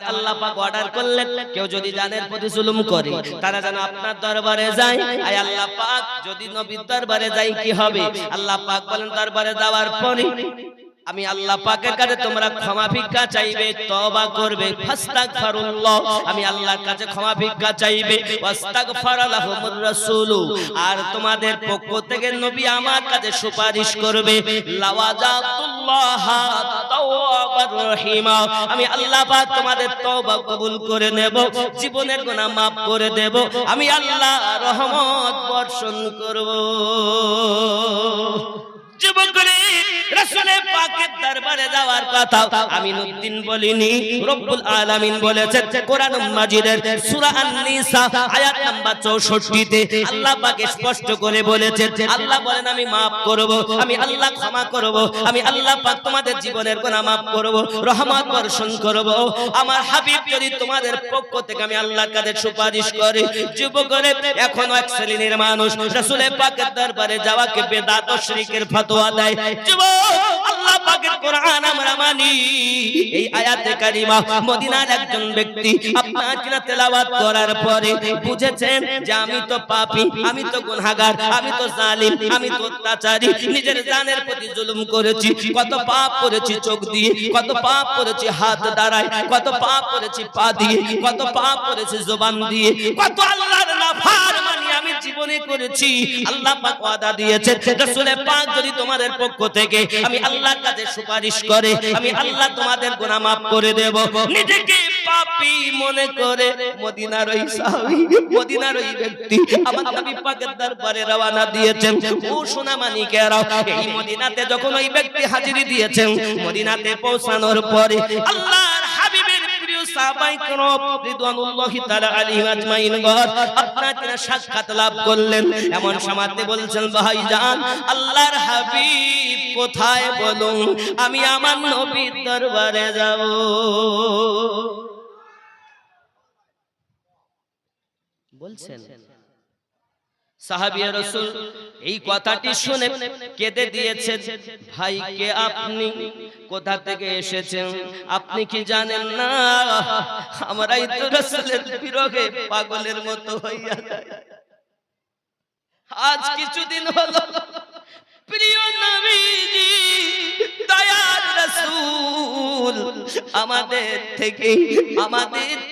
আল্লাহ পাক অর্ডার করলেন কেউ যদি জানের প্রতি জুলুম করে তারা যেন আপনার দরবারে যায়। আয় আল্লাহ পাক যদি নবীর দরবারে যাই কি হবে? আল্লাহ পাক বলেন দরবারে যাওয়ার পরে আমি আল্লাহ পাকের কাছে তোমরা ক্ষমা ভিক্ষা চাইবে তওবা করবে ফাস্তাগফিরুল্লাহ। আমি আল্লাহর কাছে ক্ষমা ভিক্ষা চাইবে ওয়াস্তাগফারালাহুমুর রাসূলু। আর তোমাদের পক্ষ থেকে নবী আমার কাছে সুপারিশ করবে লাওয়াজাতুল্লাহ আমি আল্লাহ পাক তোমাদের তওবা কবুল করে নেব, জীবনের গুনাহ maaf করে দেব। আমি আল্লাহ রহমত বর্ষণ করব। যুবকরে পাকের দরবারে যাওয়ার কথা। আমি নুদ্দিন বলিনি, রব্বুল আলামিন বলেছেন কোরআন মাজিদের সূরা আন-নিসা, আয়াত নাম্বার 64 তে আল্লাহ পাক স্পষ্ট করে বলেছেন, আল্লাহ বলেন, আমি maaf করব, আমি আল্লাহ ক্ষমা করব, আমি আল্লাহ পাক তোমাদের জীবনের গুনাহ maaf করব, রহমত বর্ষণ করব। আমার হাবিব যদি তোমাদের পক্ষ থেকে আমি আল্লাহর কাছে সুপারিশ করে যুবকরে এখনও এক শ্রেণির মানুষ, রাসূলের পাকের দরবারে যাওয়াকে বেদাত ও শিরকের ফতোয়া দেয়। যুবক! পাকের কোরআন আমরা মানি। এই আয়াতে কারিমা মদিনার একজন ব্যক্তি আপনার কিনা তেলাওয়াত করার পরে বুঝেছেন যে আমি তো পাপী, আমি তো গুনাহগার, আমি তো জালিম, আমি তো অত্যাচারী, নিজের জানের প্রতি জুলুম করেছি, কত পাপ করেছি চোখ দিয়ে, কত পাপ করেছি হাত দ্বারায়, কত পাপ করেছি পা দিয়ে, কত পাপ করেছি জবান দিয়ে, কত আল্লাহর জীবনে করেছি। আল্লাহ পাক ওয়াদা দিয়েছে রাসূলের পাক যদি তোমাদের পক্ষ থেকে আমি আল্লাহর কাছে সুপারিশ করে, আমি আল্লাহ তোমাদের গুনাহ maaf করে দেব। নিজেকে পাপী মনে করে মদিনার ওই সাহাবী, মদিনার ওই ব্যক্তি আমার নবী পাকের দরবারে রওনা দিয়েছেন। ও সোনা মানিকেরা, এই মদিনাতে যখন ওই ব্যক্তি হাজিরি দিয়েছেন, মদিনাতে পৌঁছানোর পরে আল্লাহর সাহাবাই کرام রিদওয়ানুল্লাহি তাআলা আলাইহিম আজমাইন গর আপনার কিনা সাক্ষাৎ লাভ করলেন এমন সমাতে বলছেন ভাইজান আল্লাহর হাবিব কোথায় বলুন আমি আমার নবীর দরবারে যাব বলছেন সাহাবিয়া রসুল এই কথাটি শুনে কেঁদে দিয়েছেন ভাই কে আপনি? কোথা থেকে এসেছেন? আপনি কি জানেন না? আমরাই তো রসুলের বিরহে পাগলের মতো হইয়া আজ কিছুদিন হলো প্রিয় নবীজি দয়ার রাসূল আমাদের থেকে আমাদের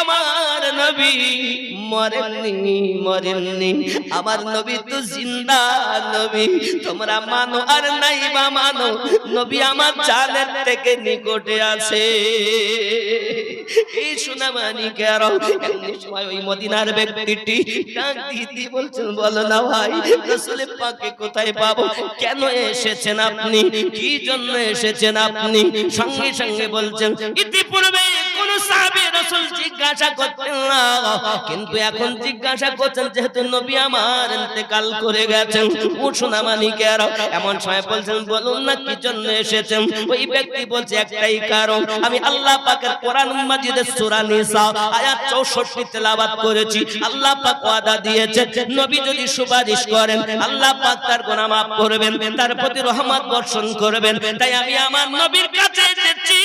আমার নবী মরেননি মরেননি। আমার নবী তো জিন্দা নবী। তোমরা মানো আর নাই বা মানো। নবী আমার জানের থেকে নিকটে আছে। এই সুনামানি কেন এমনি সময় ওই মদিনার ব্যক্তিটি দিদি বলছেন, বলো না ভাই রসুলের পাকে কোথায় পাবো? কেন এসেছেন আপনি? কি জন্য এসেছেন আপনি? সঙ্গে সঙ্গে বলছেন, ইতিপূর্বে রাসূল জিজ্ঞাসা করতেন। না কিন্তু এখন জিজ্ঞাসা করছেন, যেহেতু নবী আমার ইন্তেকাল করে গেছেন। ও সোনা মানিকেরা এমন সময় বলছেন, বলুন না কি জন্য এসেছেন? ওই ব্যক্তি বলছে, একটাই কারণ, আমি আল্লাহ পাকের কোরআন মাজিদের সূরা নিসা, আয়াত 64 তেলাওয়াত করেছি। আল্লাহ পাক ওয়াদা দিয়েছে নবী যদি সুপারিশ করেন, আল্লাহ পাক তার গুনাহ maaf করবেন, তার প্রতি রহমত বর্ষণ করবেন। তাই আমি আমার নবীর কাছে এসেছি।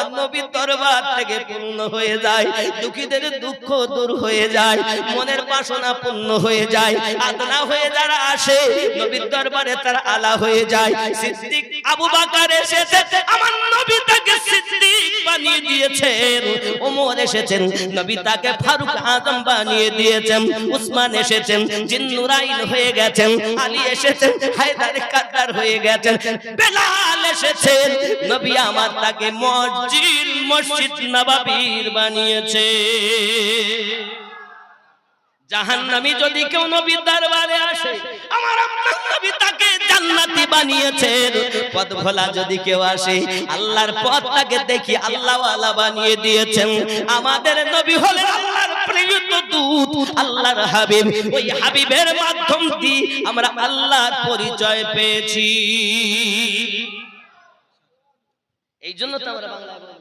আমার নবীর দরবার থেকে পূর্ণ হয়ে যায়, দুঃখীদের দুঃখ দূর হয়ে যায়, মনের বাসনা পূর্ণ হয়ে যায়, আদনা হয়ে যারা আসে, নবীর দরবারে তারা আলা হয়ে যায়। সিদ্দিক আবু বাকার এসেছে, আমার নবী তাকে সিদ্দিক বানিয়ে দিয়েছেন, ওমর এসেছেন, নবী তাকে ফারুক আজম বানিয়ে দিয়েছেন, উসমান এসেছেন জিন্নুরাইন হয়ে গেছেন, আলী এসেছেন, হায়দার কাদ্দার হয়ে গেছেন, বেলাল এসেছেন। নবী আমার তাকে মসজিদ মসজিদ নবাবীর বানিয়েছে। জাহান্নামী যদি কেউ নবীর দরবারে আসে, আমার আপনার নবী তাকে জান্নাতি বানিয়েছেন। পথ ভোলা যদি কেউ আসে, আল্লাহর পথ তাকে দেখি আল্লাহ ওয়ালা বানিয়ে দিয়েছেন। আমাদের নবী হলেন আল্লাহর প্রেরিত দূত, আল্লাহর হাবিব। ওই হাবিবের মাধ্যম দিয়ে আমরা আল্লাহর পরিচয় পেয়েছি। এই জন্য তো আমরা বাংলা বলি।